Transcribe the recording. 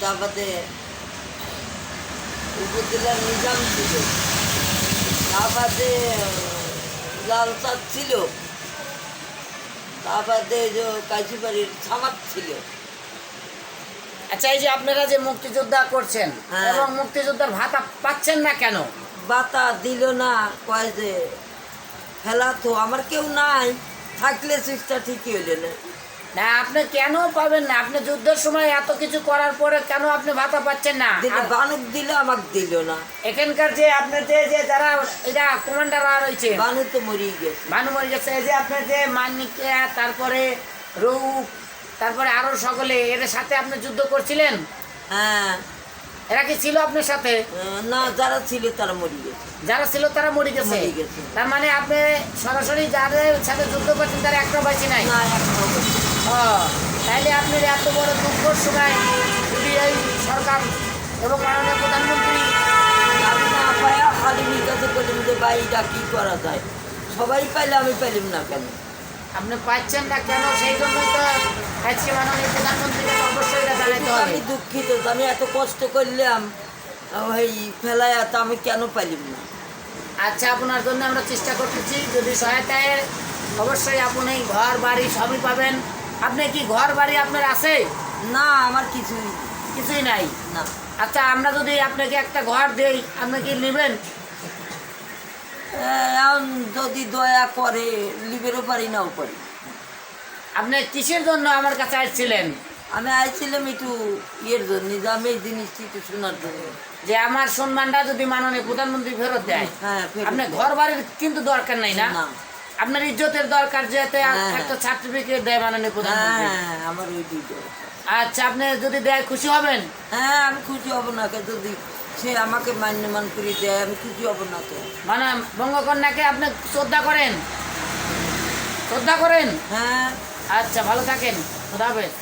তারপরে নিজাম ছিল। তারপরে লাল চাঁদ ছিল। তারপরে যে কাশিবাড়ির ছিল। আচ্ছা এই যে আপনারা যে মুক্তিযোদ্ধা করছেন হ্যাঁ। এবং মুক্তিযোদ্ধার ভাতা পাচ্ছেন না কেন? বাতা দিল না কয় যে ফেলা তো আমার কেউ নাই থাকলে চেষ্টা ঠিকই হইলে না। না আপনি কেন পাবেন না? আপনি যুদ্ধের সময় এত কিছু করার পরে কেন আপনি ভাতা পাচ্ছেন না? বানুক দিলে আমাকে দিল না। এখানকার যে আপনার যে যে যারা এটা কমান্ডাররা রয়েছে বানু তো মরিয়ে গেছে। ভানুমরি গেছে এই যে আপনার যে মানিকা তারপরে রৌপ তারপরে আরও সকলে এর সাথে আপনি যুদ্ধ করছিলেন? হ্যাঁ। এরা কি ছিল আপনার সাথে? না যারা ছিল তারা মরিয়ে গেছে। যারা ছিল তারা মরে গেছে। মরে গেছে। তার মানে আপনি সরাসরি যাদের সাথে যুদ্ধ করছেন তারা একটা বাঁচি নাই? না একটাও ও, তাইলে আপনার এত বড় দুঃখর সময় যদি এই সরকার এবং মাননীয় প্রধানমন্ত্রী আমি না করলাম যে বাড়িটা কি করা যায়? সবাই পাইলে আমি পাইলাম না কেন? আপনি পাচ্ছেন না কেন? সেই জন্যই তো আজকে মাননীয় প্রধানমন্ত্রীকে অবশ্যই এটা জানাতে হবে। আমি দুঃখিত আমি এত কষ্ট করলাম ওই ফেলায় তো আমি কেন পাইলাম না? আচ্ছা আপনার জন্য আমরা চেষ্টা করতেছি। যদি সহায়তায় অবশ্যই আপনি ঘর বাড়ি সবই পাবেন। আপনি কি ঘর বাড়ি আপনার আছে? না আমার কিছুই কিছুই নাই? না। আচ্ছা আমরা যদি আপনাকে একটা ঘর দেই আপনি কি নেবেন? এখন যদি দয়া করে লিবেরও পারি নাও পারি। আপনি কিসের জন্য আমার কাছে আসছিলেন? আমি আসছিলাম একটু ইয়ের জন্য যে আমি এই জিনিসটি একটু শোনার জন্য। যে আমার সম্মানটা যদি মাননীয় প্রধানমন্ত্রী ফেরত দেয়। হ্যাঁ আপনার ঘর বাড়ির কিন্তু দরকার নাই না। আপনার ইজ্জতের দরকার যেতে হ্যাঁ। একটা সার্টিফিকেট দেয় মাননীয় প্রধানমন্ত্রী। হ্যাঁ আমার ওই দুইটা আচ্ছা আপনি যদি দেয় খুশি হবেন? হ্যাঁ আমি খুশি হব না কে যদি সে আমাকে মান্যমান করে দেয় আমি খুশি হব না কে। মানে বঙ্গকন্যাকে আপনি শ্রদ্ধা করেন? শ্রদ্ধা করেন? হ্যাঁ। আচ্ছা ভালো থাকেন। খোদা হাফেজ।